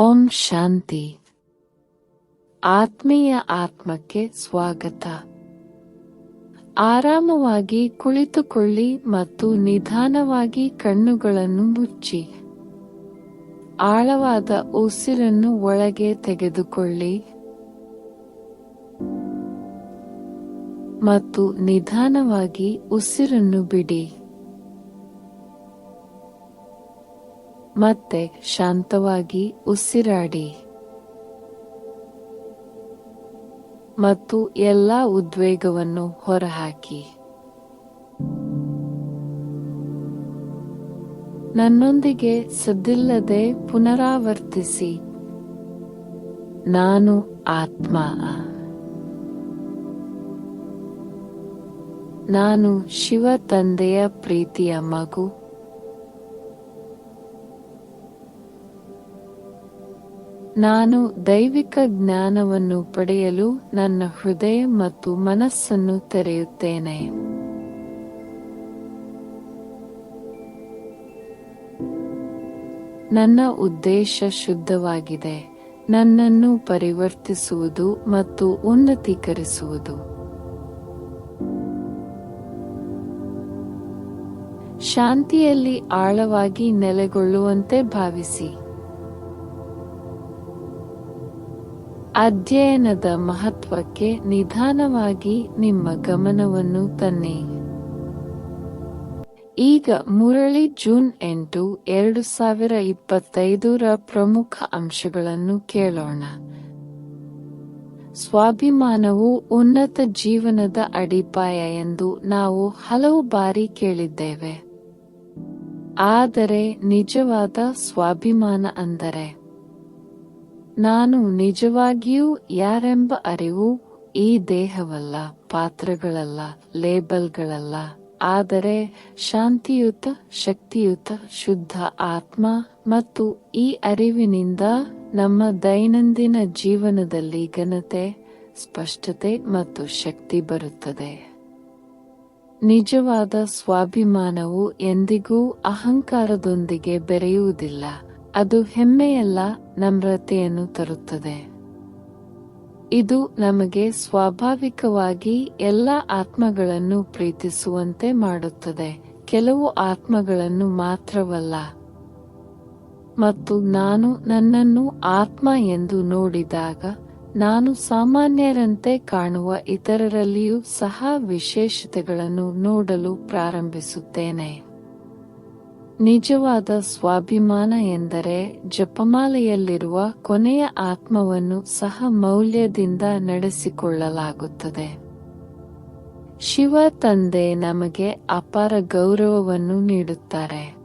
ಓಂ ಶಾಂತಿ. ಆತ್ಮೀಯ ಆತ್ಮಕ್ಕೆ ಸ್ವಾಗತ. ಆರಾಮವಾಗಿ ಕುಳಿತುಕೊಳ್ಳಿ ಮತ್ತು ನಿಧಾನವಾಗಿ ಕಣ್ಣುಗಳನ್ನು ಮುಚ್ಚಿ. ಆಳವಾದ ಉಸಿರನ್ನು ಒಳಗೆ ತೆಗೆದುಕೊಳ್ಳಿ. ಮತ್ತು ನಿಧಾನವಾಗಿ ಉಸಿರನ್ನು ಬಿಡಿ. ಮತ್ತೆ ಶಾಂತವಾಗಿ ಉಸಿರಾಡಿ. ಮತ್ತು ಎಲ್ಲ ಉದ್ವೇಗವನ್ನು ಹೊರಹಾಕಿ. ನನ್ನೊಂದಿಗೆ ಸದ್ದಿಲ್ಲದೆ ಪುನರಾವರ್ತಿಸಿ. ನಾನು ಆತ್ಮ. ನಾನು ಶಿವ ತಂದೆಯ ಪ್ರೀತಿಯ ಮಗು. ನಾನು ದೈವಿಕ ಜ್ಞಾನವನ್ನು ಪಡೆಯಲು ನನ್ನ ಹೃದಯ ಮತ್ತು ಮನಸ್ಸನ್ನು ತೆರೆಯುತ್ತೇನೆ. ನನ್ನ ಉದ್ದೇಶ ಶುದ್ಧವಾಗಿದೆ. ನನ್ನನ್ನು ಪರಿವರ್ತಿಸುವುದು ಮತ್ತು ಉನ್ನತೀಕರಿಸುವುದು. ಶಾಂತಿಯಲ್ಲಿ ಆಳವಾಗಿ ನೆಲೆಗೊಳ್ಳುವಂತೆ ಭಾವಿಸಿ. ಅಧ್ಯಯನದ ಮಹತ್ವಕ್ಕೆ ನಿಧಾನವಾಗಿ ನಿಮ್ಮ ಗಮನವನ್ನು ತನ್ನಿ. ಈಗ ಮುರಳಿ ಜೂನ್ ಎಂಟು ಎರಡು ಸಾವಿರ ಇಪ್ಪತ್ತೈದರ ಪ್ರಮುಖ ಅಂಶಗಳನ್ನು ಕೇಳೋಣ. ಸ್ವಾಭಿಮಾನವು ಉನ್ನತ ಜೀವನದ ಅಡಿಪಾಯ ಎಂದು ನಾವು ಹಲವು ಬಾರಿ ಕೇಳಿದ್ದೇವೆ. ಆದರೆ ನಿಜವಾದ ಸ್ವಾಭಿಮಾನ ಅಂದರೆ ನಾನು ನಿಜವಾಗಿಯೂ ಯಾರೆಂಬ ಅರಿವು ಈ ದೇಹವಲ್ಲ, ಪಾತ್ರಗಳಲ್ಲ, ಲೇಬಲ್ಗಳಲ್ಲ. ಆದರೆ ಶಾಂತಿಯುತ, ಶಕ್ತಿಯುತ, ಶುದ್ಧ ಆತ್ಮ ಮತ್ತು ಈ ಅರಿವಿನಿಂದ ನಮ್ಮ ದೈನಂದಿನ ಜೀವನದಲ್ಲಿ ಘನತೆ, ಸ್ಪಷ್ಟತೆ ಮತ್ತು ಶಕ್ತಿ ಬರುತ್ತದೆ. ನಿಜವಾದ ಸ್ವಾಭಿಮಾನವು ಎಂದಿಗೂ ಅಹಂಕಾರದೊಂದಿಗೆ ಬೆರೆಯುವುದಿಲ್ಲ. ಅದು ಹೆಮ್ಮೆಯಲ್ಲ ನಮ್ರತೆಯನ್ನು ತರುತ್ತದೆ. ಇದು ನಮಗೆ ಸ್ವಾಭಾವಿಕವಾಗಿ ಎಲ್ಲ ಆತ್ಮಗಳನ್ನು ಪ್ರೀತಿಸುವಂತೆ ಮಾಡುತ್ತದೆ. ಕೆಲವು ಆತ್ಮಗಳನ್ನು ಮಾತ್ರವಲ್ಲ. ಮತ್ತು ನಾನು ನನ್ನನ್ನು ಆತ್ಮ ಎಂದು ನೋಡಿದಾಗ, ನಾನು ಸಾಮಾನ್ಯರಂತೆ ಕಾಣುವ ಇತರರಲ್ಲಿಯೂ ಸಹ ವಿಶೇಷತೆಗಳನ್ನು ನೋಡಲು ಪ್ರಾರಂಭಿಸುತ್ತೇನೆ. ನಿಜವಾದ ಸ್ವಾಭಿಮಾನ ಎಂದರೆ ಜಪಮಾಲೆಯಲ್ಲಿರುವ ಕೊನೆಯ ಆತ್ಮವನ್ನು ಸಹ ಮೌಲ್ಯದಿಂದ ನಡೆಸಿಕೊಳ್ಳಲಾಗುತ್ತದೆ. ಶಿವ ತಂದೆ ನಮಗೆ ಅಪಾರ ಗೌರವವನ್ನು ನೀಡುತ್ತಾರೆ.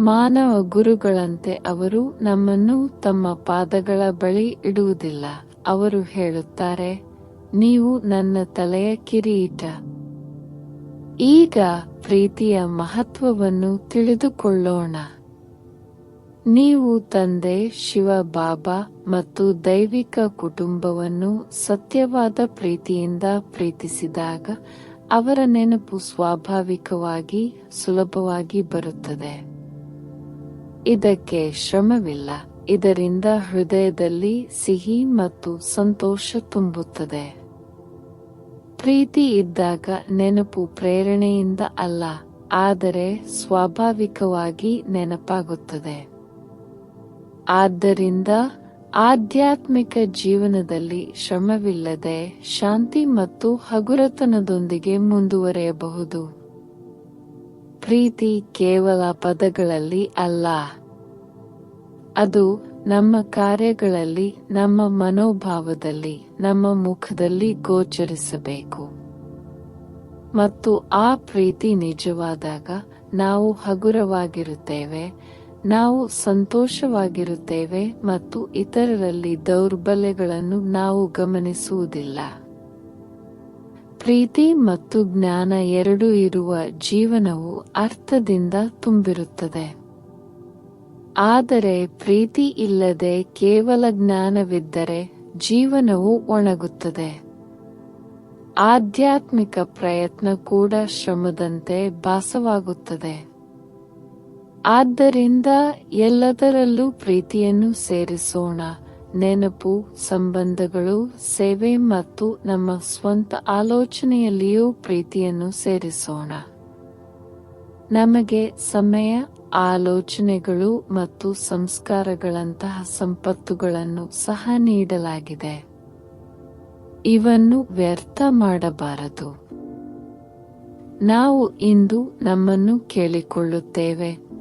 ಮಾನವ ಗುರುಗಳಂತೆ ಅವರು ನಮ್ಮನ್ನು ತಮ್ಮ ಪಾದಗಳ ಬಳಿ ಇಡುವುದಿಲ್ಲ. ಅವರು ಹೇಳುತ್ತಾರೆ, ನೀವು ನನ್ನ ತಲೆಯ ಕಿರೀಟ. ಈಗ ಪ್ರೀತಿಯ ಮಹತ್ವವನ್ನು ತಿಳಿದುಕೊಳ್ಳೋಣ. ನೀವು ತಂದೆ, ಶಿವ, ಬಾಬಾ ಮತ್ತು ದೈವಿಕ ಕುಟುಂಬವನ್ನು ಸತ್ಯವಾದ ಪ್ರೀತಿಯಿಂದ ಪ್ರೀತಿಸಿದಾಗ ಅವರ ನೆನಪು ಸ್ವಾಭಾವಿಕವಾಗಿ, ಸುಲಭವಾಗಿ ಬರುತ್ತದೆ. ಇದಕ್ಕೆ ಶ್ರಮವಿಲ್ಲ. ಇದರಿಂದ ಹೃದಯದಲ್ಲಿ ಸಿಹಿ ಮತ್ತು ಸಂತೋಷ ತುಂಬುತ್ತದೆ. ಪ್ರೀತಿ ಇದ್ದಾಗ ನೆನಪು ಪ್ರೇರಣೆಯಿಂದ ಅಲ್ಲ, ಆದರೆ ಸ್ವಾಭಾವಿಕವಾಗಿ ನೆನಪಾಗುತ್ತದೆ. ಆದ್ದರಿಂದ ಆಧ್ಯಾತ್ಮಿಕ ಜೀವನದಲ್ಲಿ ಶ್ರಮವಿಲ್ಲದೆ ಶಾಂತಿ ಮತ್ತು ಹಗುರತನದೊಂದಿಗೆ ಮುಂದುವರೆಯಬಹುದು. ಪ್ರೀತಿ ಕೇವಲ ಪದಗಳಲ್ಲಿ ಅಲ್ಲ, ಅದು ನಮ್ಮ ಕಾರ್ಯಗಳಲ್ಲಿ, ನಮ್ಮ ಮನೋಭಾವದಲ್ಲಿ, ನಮ್ಮ ಮುಖದಲ್ಲಿ ಗೋಚರಿಸಬೇಕು. ಮತ್ತು ಆ ಪ್ರೀತಿ ನಿಜವಾದಾಗ ನಾವು ಹಗುರವಾಗಿರುತ್ತೇವೆ, ನಾವು ಸಂತೋಷವಾಗಿರುತ್ತೇವೆ ಮತ್ತು ಇತರರಲ್ಲಿ ದೌರ್ಬಲ್ಯಗಳನ್ನು ನಾವು ಗಮನಿಸುವುದಿಲ್ಲ. ಪ್ರೀತಿ ಮತ್ತು ಜ್ಞಾನ ಎರಡೂ ಇರುವ ಜೀವನವು ಅರ್ಥದಿಂದ ತುಂಬಿರುತ್ತದೆ. ಆದರೆ ಪ್ರೀತಿ ಇಲ್ಲದೆ ಕೇವಲ ಜ್ಞಾನವಿದ್ದರೆ ಜೀವನವು ಒಣಗುತ್ತದೆ. ಆಧ್ಯಾತ್ಮಿಕ ಪ್ರಯತ್ನ ಕೂಡ ಶ್ರಮದಂತೆ ಭಾಸವಾಗುತ್ತದೆ. ಆದ್ದರಿಂದ ಎಲ್ಲದರಲ್ಲೂ ಪ್ರೀತಿಯನ್ನು ಸೇರಿಸೋಣ. ನೆನಪು, ಸಂಬಂಧಗಳು, ಸೇವೆ ಮತ್ತು ನಮ್ಮ ಸ್ವಂತ ಆಲೋಚನೆಯಲ್ಲಿಯೂ ಪ್ರೀತಿಯನ್ನು ಸೇರಿಸೋಣ. ನಮಗೆ ಸಮಯ ಆಲೋಚನೆಗಳು ಮತ್ತು ಸಂಸ್ಕಾರಗಳಂತಹ ಸಂಪತ್ತುಗಳನ್ನು ಸಹ ನೀಡಲಾಗಿದೆ. ಇವನ್ನು ವ್ಯರ್ಥ ಮಾಡಬಾರದು. ನಾವು ಇಂದು ನಮ್ಮನ್ನು ಕೇಳಿಕೊಳ್ಳುತ್ತೇವೆ.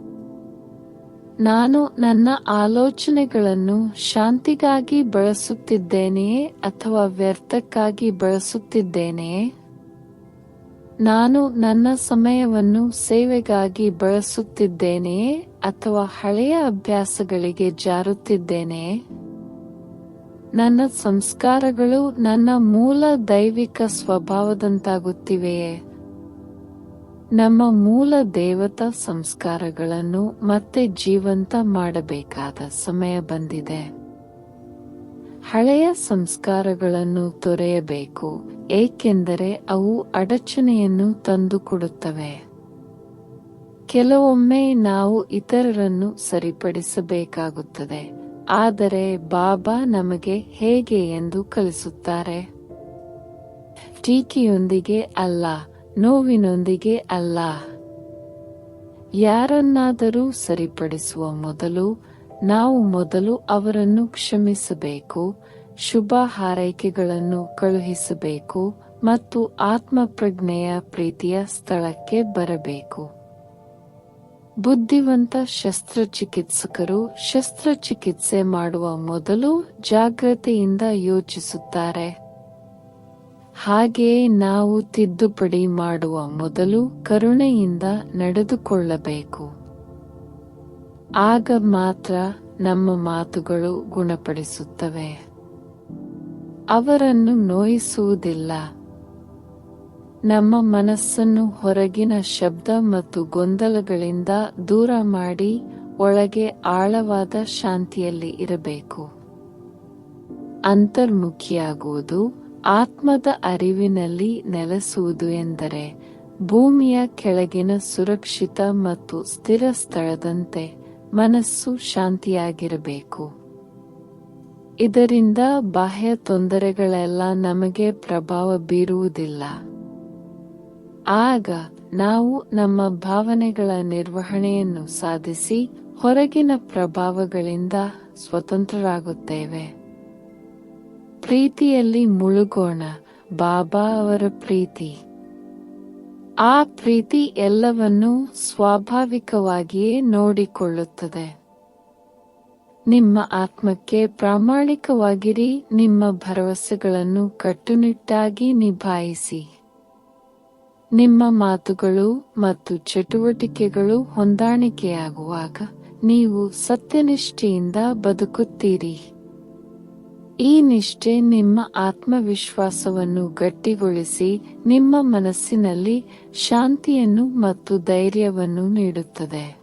ನಾನು ನನ್ನ ಆಲೋಚನೆಗಳನ್ನು ಶಾಂತಿಗಾಗಿ ಬಳಸುತ್ತಿದ್ದೇನೆಯೇ ಅಥವಾ ವ್ಯರ್ಥಕ್ಕಾಗಿ ಬಳಸುತ್ತಿದ್ದೇನೆಯೇ? ನಾನು ನನ್ನ ಸಮಯವನ್ನು ಸೇವೆಗಾಗಿ ಬಳಸುತ್ತಿದ್ದೇನೆಯೇ ಅಥವಾ ಹಳೆಯ ಅಭ್ಯಾಸಗಳಿಗೆ ಜಾರುತ್ತಿದ್ದೇನೆಯೇ ನನ್ನ ಸಂಸ್ಕಾರಗಳು ನನ್ನ ಮೂಲ ದೈವಿಕ ಸ್ವಭಾವದಂತಾಗುತ್ತಿವೆಯೇ? ನಮ್ಮ ಮೂಲ ದೇವತಾ ಸಂಸ್ಕಾರಗಳನ್ನು ಮತ್ತೆ ಜೀವಂತ ಮಾಡಬೇಕಾದ ಸಮಯ ಬಂದಿದೆ. ಹಳೆಯ ಸಂಸ್ಕಾರಗಳನ್ನು ತೊರೆಯಬೇಕು. ಏಕೆಂದರೆ ಅವು ಅಡಚಣೆಯನ್ನು ತಂದುಕೊಡುತ್ತವೆ. ಕೆಲವೊಮ್ಮೆ ನಾವು ಇತರರನ್ನು ಸರಿಪಡಿಸಬೇಕಾಗುತ್ತದೆ. ಆದರೆ ಬಾಬಾ ನಮಗೆ ಹೇಗೆ ಎಂದು ಕಲಿಸುತ್ತಾರೆ? ಟೀಕೆಯೊಂದಿಗೆ ಅಲ್ಲ, ನೋವಿನೊಂದಿಗೆ ಅಲ್ಲ. ಯಾರನ್ನಾದರೂ ಸರಿಪಡಿಸುವ ಮೊದಲು ನಾವು ಮೊದಲು ಅವರನ್ನು ಕ್ಷಮಿಸಬೇಕು. ಶುಭ ಹಾರೈಕೆಗಳನ್ನು ಕಳುಹಿಸಬೇಕು ಮತ್ತು ಆತ್ಮಪ್ರಜ್ಞೆಯ ಪ್ರೀತಿಯ ಸ್ಥಳಕ್ಕೆ ಬರಬೇಕು. ಬುದ್ಧಿವಂತ ಶಸ್ತ್ರಚಿಕಿತ್ಸಕರು ಶಸ್ತ್ರಚಿಕಿತ್ಸೆ ಮಾಡುವ ಮೊದಲು ಜಾಗ್ರತೆಯಿಂದ ಯೋಚಿಸುತ್ತಾರೆ. ಹಾಗೆಯೇ ನಾವು ತಿದ್ದುಪಡಿ ಮಾಡುವ ಮೊದಲು ಕರುಣೆಯಿಂದ ನಡೆದುಕೊಳ್ಳಬೇಕು. ಆಗ ಮಾತ್ರ ನಮ್ಮ ಮಾತುಗಳು ಗುಣಪಡಿಸುತ್ತವೆ. ಅವರನ್ನು ನೋಯಿಸುವುದಿಲ್ಲ. ನಮ್ಮ ಮನಸ್ಸನ್ನು ಹೊರಗಿನ ಶಬ್ದ ಮತ್ತು ಗೊಂದಲಗಳಿಂದ ದೂರ ಮಾಡಿ ಒಳಗೆ ಆಳವಾದ ಶಾಂತಿಯಲ್ಲಿ ಇರಬೇಕು. ಅಂತರ್ಮುಖಿಯಾಗುವುದು, ಆತ್ಮದ ಅರಿವಿನಲ್ಲಿ ನೆಲೆಸುವುದು ಎಂದರೆ ಭೂಮಿಯ ಕೆಳಗಿನ ಸುರಕ್ಷಿತ ಮತ್ತು ಸ್ಥಿರ ಸ್ಥಳದಂತೆ ಮನಸ್ಸು ಶಾಂತಿಯಾಗಿರಬೇಕು. ಇದರಿಂದ ಬಾಹ್ಯ ತೊಂದರೆಗಳೆಲ್ಲ ನಮಗೆ ಪ್ರಭಾವ ಬೀರುವುದಿಲ್ಲ. ಆಗ ನಾವು ನಮ್ಮ ಭಾವನೆಗಳ ನಿರ್ವಹಣೆಯನ್ನು ಸಾಧಿಸಿ ಹೊರಗಿನ ಪ್ರಭಾವಗಳಿಂದ ಸ್ವತಂತ್ರರಾಗುತ್ತೇವೆ. ಪ್ರೀತಿಯಲ್ಲಿ ಮುಳುಗೋಣ, ಬಾಬಾ ಅವರ ಪ್ರೀತಿ. ಆ ಪ್ರೀತಿ ಎಲ್ಲವನ್ನೂ ಸ್ವಾಭಾವಿಕವಾಗಿಯೇ ನೋಡಿಕೊಳ್ಳುತ್ತದೆ. ನಿಮ್ಮ ಆತ್ಮಕ್ಕೆ ಪ್ರಾಮಾಣಿಕವಾಗಿರಿ, ನಿಮ್ಮ ಭರವಸೆಗಳನ್ನು ಕಟ್ಟುನಿಟ್ಟಾಗಿ ನಿಭಾಯಿಸಿ. ನಿಮ್ಮ ಮಾತುಗಳು ಮತ್ತು ಚಟುವಟಿಕೆಗಳು ಹೊಂದಾಣಿಕೆಯಾಗುವಾಗ ನೀವು ಸತ್ಯನಿಷ್ಠೆಯಿಂದ ಬದುಕುತ್ತೀರಿ. ಈ ನಿಷ್ಠೆ ನಿಮ್ಮ ಆತ್ಮವಿಶ್ವಾಸವನ್ನು ಗಟ್ಟಿಗೊಳಿಸಿ, ನಿಮ್ಮ ಮನಸ್ಸಿನಲ್ಲಿ ಶಾಂತಿಯನ್ನು ಮತ್ತು ಧೈರ್ಯವನ್ನು ನೀಡುತ್ತದೆ.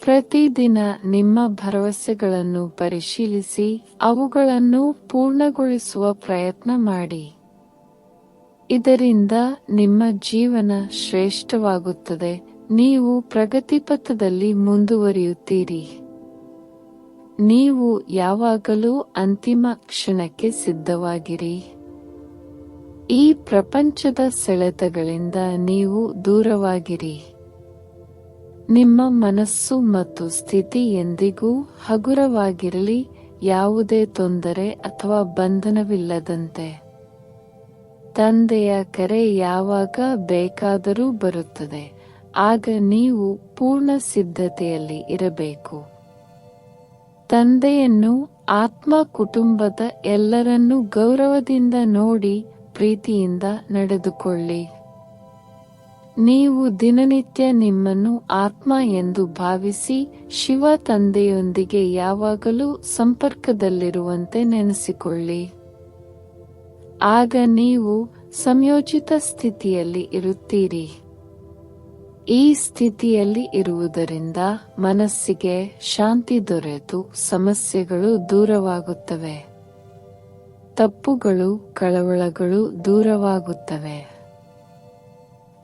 ಪ್ರತಿದಿನ ನಿಮ್ಮ ಭರವಸೆಗಳನ್ನು ಪರಿಶೀಲಿಸಿ ಅವುಗಳನ್ನು ಪೂರ್ಣಗೊಳಿಸುವ ಪ್ರಯತ್ನ ಮಾಡಿ. ಇದರಿಂದ ನಿಮ್ಮ ಜೀವನ ಶ್ರೇಷ್ಠವಾಗುತ್ತದೆ. ನೀವು ಪ್ರಗತಿಪಥದಲ್ಲಿ ಮುಂದುವರಿಯುತ್ತೀರಿ. ನೀವು ಯಾವಾಗಲೂ ಅಂತಿಮ ಕ್ಷಣಕ್ಕೆ ಸಿದ್ಧವಾಗಿರಿ. ಈ ಪ್ರಪಂಚದ ಸೆಳೆತಗಳಿಂದ ನೀವು ದೂರವಾಗಿರಿ. ನಿಮ್ಮ ಮನಸ್ಸು ಮತ್ತು ಸ್ಥಿತಿ ಎಂದಿಗೂ ಹಗುರವಾಗಿರಲಿ, ಯಾವುದೇ ತೊಂದರೆ ಅಥವಾ ಬಂಧನವಿಲ್ಲದಂತೆ. ತಂದೆಯ ಕರೆ ಯಾವಾಗ ಬೇಕಾದರೂ ಬರುತ್ತದೆ, ಆಗ ನೀವು ಪೂರ್ಣ ಸಿದ್ಧತೆಯಲ್ಲಿ ಇರಬೇಕು. ತಂದೆಯನ್ನು ಆತ್ಮ ಕುಟುಂಬದ ಎಲ್ಲರನ್ನೂ ಗೌರವದಿಂದ ನೋಡಿ, ಪ್ರೀತಿಯಿಂದ ನಡೆದುಕೊಳ್ಳಿ. ನೀವು ದಿನನಿತ್ಯ ನಿಮ್ಮನ್ನು ಆತ್ಮ ಎಂದು ಭಾವಿಸಿ ಶಿವ ತಂದೆಯೊಂದಿಗೆ ಯಾವಾಗಲೂ ಸಂಪರ್ಕದಲ್ಲಿರುವಂತೆ ನೆನೆಸಿಕೊಳ್ಳಿ. ಆಗ ನೀವು ಸಂಯೋಜಿತ ಸ್ಥಿತಿಯಲ್ಲಿ ಇರುತ್ತೀರಿ. ಈ ಸ್ಥಿತಿಯಲ್ಲಿ ಇರುವುದರಿಂದ ಮನಸ್ಸಿಗೆ ಶಾಂತಿ ದೊರೆತು, ಸಮಸ್ಯೆಗಳು ದೂರವಾಗುತ್ತವೆ. ತಪ್ಪುಗಳು, ಕಳವಳಗಳು ದೂರವಾಗುತ್ತವೆ.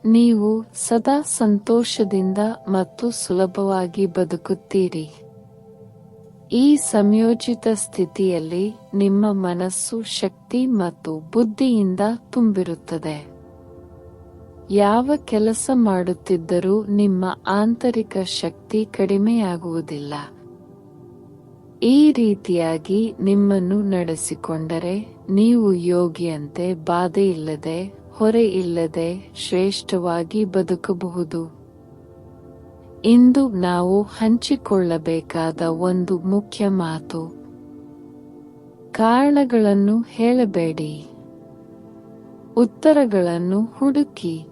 ನೀವು ಸದಾ ಸಂತೋಷದಿಂದ ಮತ್ತು ಸುಲಭವಾಗಿ ಬದುಕುತ್ತೀರಿ. ಈ ಸಂಯೋಜಿತ ಸ್ಥಿತಿಯಲ್ಲಿ ನಿಮ್ಮ ಮನಸ್ಸು ಶಕ್ತಿ ಮತ್ತು ಬುದ್ಧಿಯಿಂದ ತುಂಬಿರುತ್ತದೆ. ಯಾವ ಕೆಲಸ ಮಾಡುತ್ತಿದ್ದರೂ ನಿಮ್ಮ ಆಂತರಿಕ ಶಕ್ತಿ ಕಡಿಮೆಯಾಗುವುದಿಲ್ಲ. ಈ ರೀತಿಯಾಗಿ ನಿಮ್ಮನ್ನು ನಡೆಸಿಕೊಂಡರೆ ನೀವು ಯೋಗಿಯಂತೆ ಬಾಧೆಯಿಲ್ಲದೆ ಹೊರೆ ಇಲ್ಲದೆ ಶ್ರೇಷ್ಠವಾಗಿ ಬದುಕಬಹುದು. ಇಂದು ನಾವು ಹಂಚಿಕೊಳ್ಳಬೇಕಾದ ಒಂದು ಮುಖ್ಯ ಮಾತು. ಕಾರಣಗಳನ್ನು ಹೇಳಬೇಡಿ. ಉತ್ತರಗಳನ್ನು ಹುಡುಕಿ.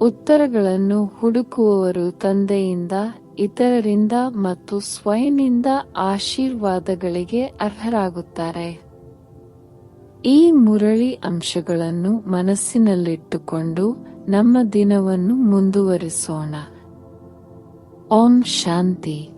ಉತ್ತರಗಳನ್ನು ಹುಡುಕುವವರು ತಂದೆಯಿಂದ, ಇತರರಿಂದ ಮತ್ತು ಸ್ವಯಂನಿಂದ ಆಶೀರ್ವಾದಗಳಿಗೆ ಅರ್ಹರಾಗುತ್ತಾರೆ. ಈ ಮುರಳಿ ಅಂಶಗಳನ್ನು ಮನಸ್ಸಿನಲ್ಲಿಟ್ಟುಕೊಂಡು ನಮ್ಮ ದಿನವನ್ನು ಮುಂದುವರಿಸೋಣ. ಓಂ ಶಾಂತಿ.